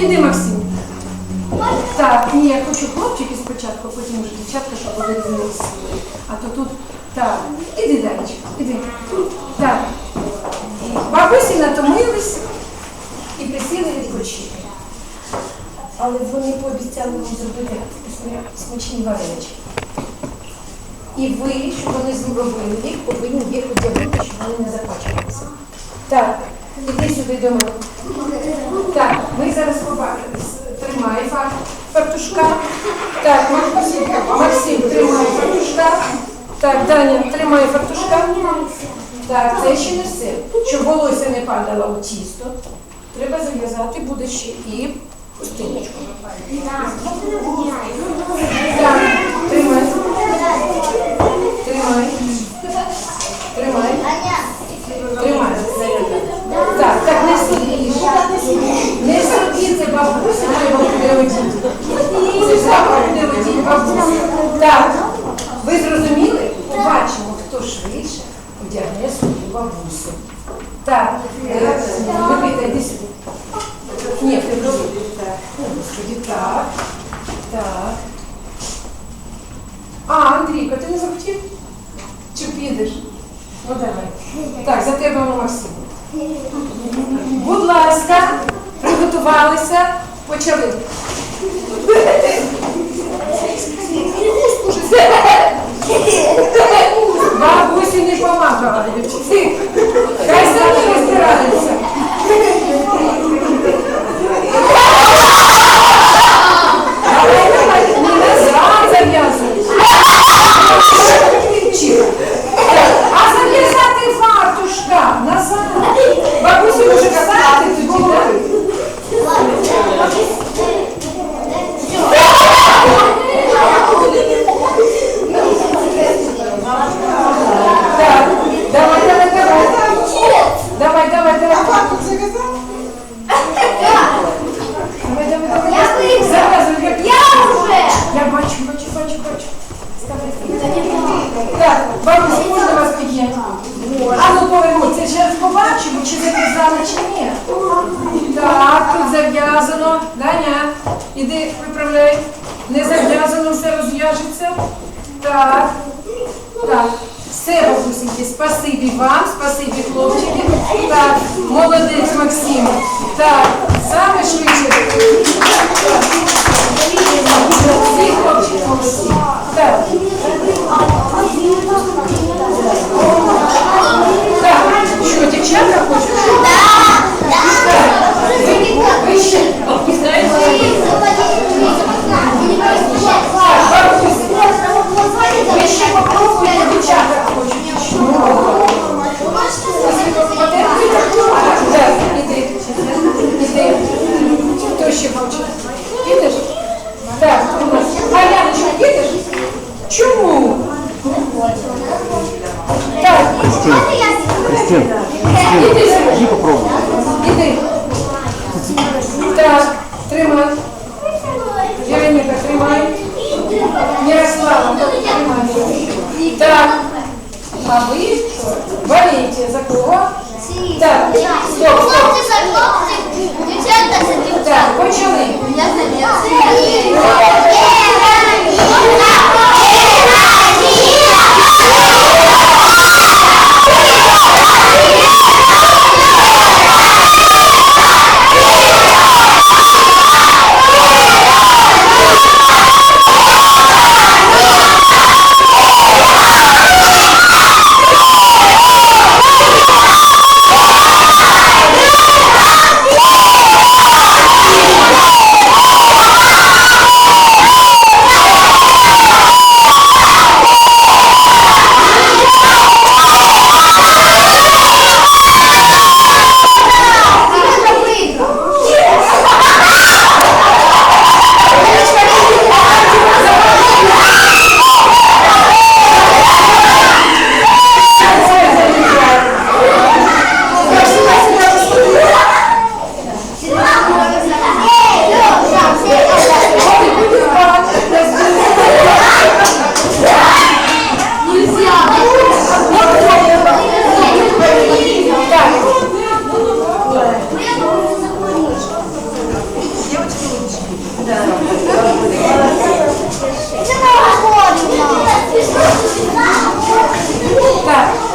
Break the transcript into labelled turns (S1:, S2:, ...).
S1: Іди, Максим. Так, ні, я хочу хлопчики спочатку, потім уже дівчатка, щоб різні сили. А то тут. Так, іди далі, іди. Так. Бабусі натомились і присіли відпочити. Але вони пообіцяли вам зробити смачні варенички. І ви, щоб вони зробили їх, повинні їх одягнути, щоб вони не запачкалися. Так, іди сюди до мене. Так, ви зараз побачите. Тримай фартушка. Так, Максим, Максим, тримай фартушка. Так, Даня, тримай фартушка. Так, це ще не все. Щоб волосся не падало у тісто. Треба зав'язати буде ще і хустиночку. Так. Тримай. Тримай. Тримай. Так, так, не собі. Не собі, це бабуся, Це треба буде одіти бабуся. Так, ви зрозуміли? Побачимо, хто швидше одягне свою бабусю. Так, е, Микита, йди сюди. Ні, ти Господи, так. Так. А, Андрійко, ти не захотів? Чи підеш? Ну давай. Так, за тебе Максим. Будь ласка, приготувалися, почали. Бабусі не помагають. Хай самі розбираються. Давай, давай, не назад зав'язуй. А зав'язати фартушка назад. Бабусі може казати тоді, так? Так, давай, давай, давай. Давай, давай, давай. Давай, давай, давай. Зав'язуй, як Я бачу, бачу, бачу, бачу. Так, бабусь, можна вас підняти? А ну поверніться, ще раз побачимо, чи зав'язали, чи ні. Так, тут зав'язано. Даня, іди виправляй. Не зав'язано, все розв'яжеться. Так. Так. Все, бабусеньки, спасибі вам, спасибі хлопчики. Так, молодець Максим. Так, Хто ще хоче? Підеш? Так, у нас. А Яночка, підеш? Чому? Так,
S2: Кристин,
S1: іди сюди.
S2: иди попробуй.
S1: Іди. Так, тримай. Вероніка, тримай. Ярослава, тримай. Так. А ви болієте за кого? Так, стоп, стоп. Так, почали. Obrigada.